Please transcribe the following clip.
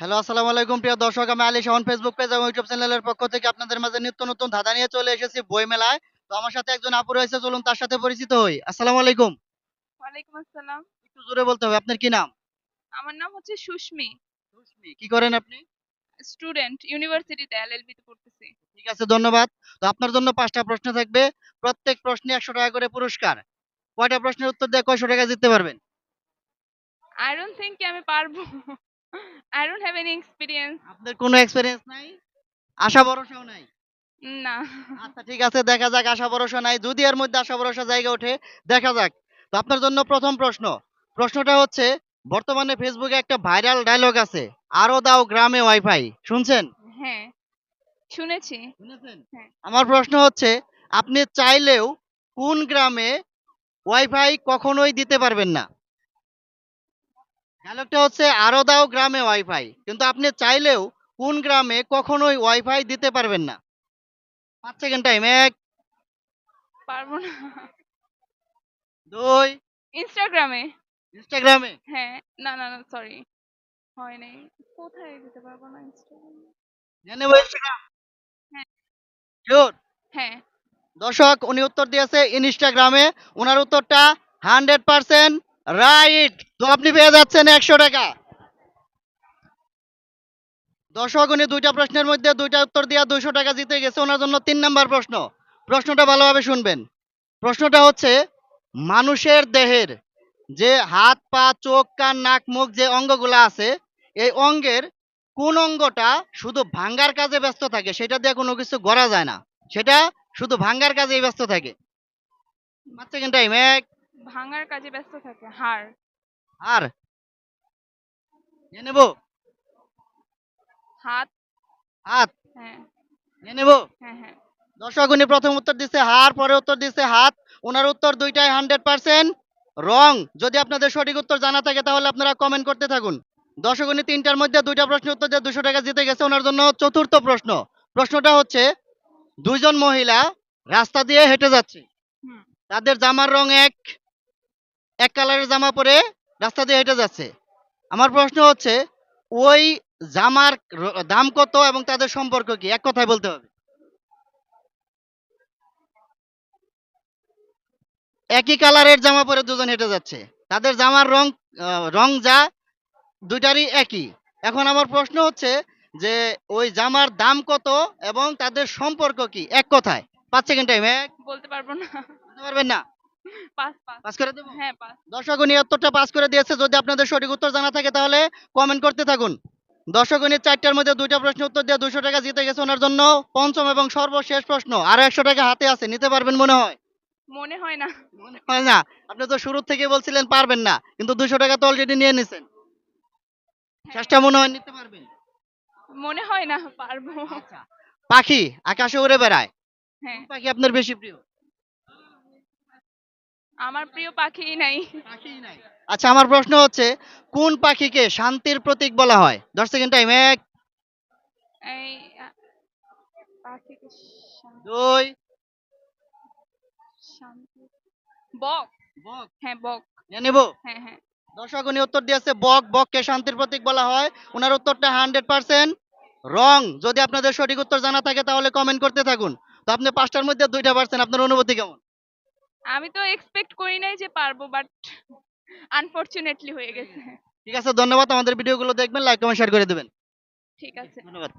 Hello আসসালামু আলাইকুম। প্রিয় দর্শক আমি আলী শাহন ফেসবুক পেজ এবং ইউটিউব চ্যানেলের পক্ষ থেকে আপনাদের মাঝে নিত্য নতুন ধাঁধা নিয়ে চলে এসেছি বই মেলায় তো আমার সাথে একজন আপু রয়েছে চলুন তার সাথে পরিচিত হই। আসসালামু আলাইকুম। ওয়ালাইকুম আসসালাম। একটু জোরে বলতে হবে আপনার কি নাম? আমার নাম হচ্ছে সুস্মি। রুশমি। কি করেন আপনি? স্টুডেন্ট ইউনিভার্সিটিতে এলএলবি তে পড়তেছি। ঠিক আছে ধন্যবাদ। তো আপনার জন্য পাঁচটা প্রশ্ন থাকবে। প্রত্যেক প্রশ্নে একশো টাকা করে পুরস্কার। কয়টা প্রশ্নের উত্তর দিয়ে কয়শো টাকা জিততে পারবেন? আই ডোন্ট থিংক কি আমি পারব। I don't have any experience আপনার কোনো এক্সপিরিয়েন্স নাই? আশা ভরসাও নাই? না। আচ্ছা ঠিক আছে দেখা যাক আশা ভরসা নাই। যদি এর মধ্যে আশা ভরসা জায়গা ওঠে দেখা যাক। তো আপনার জন্য প্রথম প্রশ্ন। প্রশ্নটা হচ্ছে বর্তমানে ফেসবুকে একটা ভাইরাল ডায়লগ আছে আরও দাও গ্রামে ওয়াইফাই শুনছেন? হ্যাঁ শুনেছি। শুনেছেন? হ্যাঁ। আমার প্রশ্ন হচ্ছে আপনি চাইলেও কোন গ্রামে ওয়াইফাই কখনোই দিতে পারবেন না? ডায়লগটা হচ্ছে আরও দাও গ্রামে ওয়াইফাই কিন্তু আপনি চাইলেও কোন গ্রামে কখনোই ওয়াইফাই দিতে পারবেন না। পাঁচ সেকেন্ড টাইম এক পারব না। দুই ইনস্টাগ্রামে ইনস্টাগ্রামে হ্যাঁ না না না সরি হয় নাই। কোথায় দিতে পারব না ইনস্টাগ্রামে জেনে ইনস্টাগ্রাম হ্যাঁ। শিওর হ্যাঁ। দর্শক উনি উত্তর দিয়েছে ইনস্টাগ্রামে ওনার উত্তরটা হান্ড্রেড পার্সেন্ট রাইট তো আপনি পেয়ে যাচ্ছেন একশো টাকা। দর্শক, উনি দুইটা প্রশ্নের মধ্যে দুইটা উত্তর দিয়ে দুইশো টাকা জিতে গেছে। ওনার জন্য তিন নাম্বার প্রশ্ন। প্রশ্নটা ভালোভাবে শুনবেন। প্রশ্নটা হচ্ছে, মানুষের দেহের যে হাত, পা, চোখ, কান, নাক, মুখ যে অঙ্গগুলা আছে, এই অঙ্গের কোন অঙ্গটা শুধু ভাঙ্গার কাজে ব্যস্ত থাকে? সেটা দিয়ে কোনো কিছু গড়া যায় না। সেটা শুধু ভাঙ্গার কাজেই ব্যস্ত থাকে। সেকেন্ড টাইম এক ভাঙার কাজে ব্যস্ত থাকে হাড় আর নিয়ে নেব। হাত? হাত? হ্যাঁ। নিয়ে নেব। হ্যাঁ হ্যাঁ। দর্শক উনি প্রথম উত্তর দিচ্ছে হার পরে উত্তর দিচ্ছে হাত। ওনার উত্তর দুইটাই হান্ড্রেড পার্সেন্ট রং যদি আপনাদের সঠিক উত্তর জানা থাকে তাহলে আপনারা কমেন্ট করতে থাকুন। দর্শক উনি তিনটার মধ্যে দুইটা প্রশ্নের উত্তর দিয়ে দুশো টাকা জিতে গেছে। ওনার জন্য চতুর্থ প্রশ্ন। প্রশ্নটা হচ্ছে দুইজন মহিলা রাস্তা দিয়ে হেঁটে যাচ্ছে। তাদের জামার রং এক এক কালারের জামা পরে রাস্তা দিয়ে হেঁটে যাচ্ছে। আমার প্রশ্ন হচ্ছে ওই জামার দাম কত এবং তাদের সম্পর্ক কি? এক কথায় বলতে হবে। একই কালারের জামা পরে দুজন হেঁটে যাচ্ছে। তাদের জামার রং রং যা দুইটারই একই। এখন আমার প্রশ্ন হচ্ছে যে ওই জামার দাম কত এবং তাদের সম্পর্ক কি? এক কথায়। পাঁচ সেকেন্ড টাইম এক বলতে পারব না। বলতে পারবেন না? পাস করে দেবো? হ্যাঁ দর্শক উনি উত্তরটা পাস করে দিয়েছে। যদি আপনাদের সঠিক উত্তর জানা থাকে তাহলে কমেন্ট করতে থাকুন। দর্শক উনি চারটার মধ্যে দুইটা প্রশ্ন উত্তর দিয়ে দুশো টাকা জিতে গেছে ওনার জন্য। পঞ্চম এবং সর্বশেষ প্রশ্ন আরও একশো টাকা হাতে আছে নিতে পারবেন মনে হয়? মনে হয় না। মনে হয় না? আপনি তো শুরু থেকে বলছিলেন পারবেন না কিন্তু দুশো টাকা তো অলরেডি নিয়ে নিছেন। হ্যাঁ, চেষ্টা মনে হয় নিতে পারবেন। মনে হয় না পারব। আচ্ছা। পাখি আকাশে উড়ে বেড়ায়। হ্যাঁ। পাখি আপনার বেশি প্রিয়? আমার প্রিয় পাখি নাই। পাখি নাই। আচ্ছা আমার প্রশ্ন হচ্ছে কোন পাখিকে শান্তির প্রতীক বলা হয়? দশ সেকেন্ড টাইম এক এই পাখিকে দুই শান্তি বক। বক। হ্যাঁ বক। নেব? হ্যাঁ হ্যাঁ। দর্শক উনি উত্তর দিয়েছে বক বককে শান্তির প্রতীক বলা হয়। ওনার উত্তরটা হান্ড্রেড পার্সেন্ট রং। যদি আপনাদের সঠিক উত্তর জানা থাকে তাহলে কমেন্ট করতে থাকুন। তো আপনি পাঁচটার মধ্যে দুইটা পারছেন। আপনার অনুভূতি কেমন? আমি তো এক্সপেক্ট করি নাই যে পারব বাট আনফরচুনেটলি হয়ে গেছে। ঠিক আছে ধন্যবাদ। আমাদের ভিডিওগুলো দেখবেন লাইক কমেন্ট শেয়ার করে দেবেন। ঠিক আছে। ধন্যবাদ।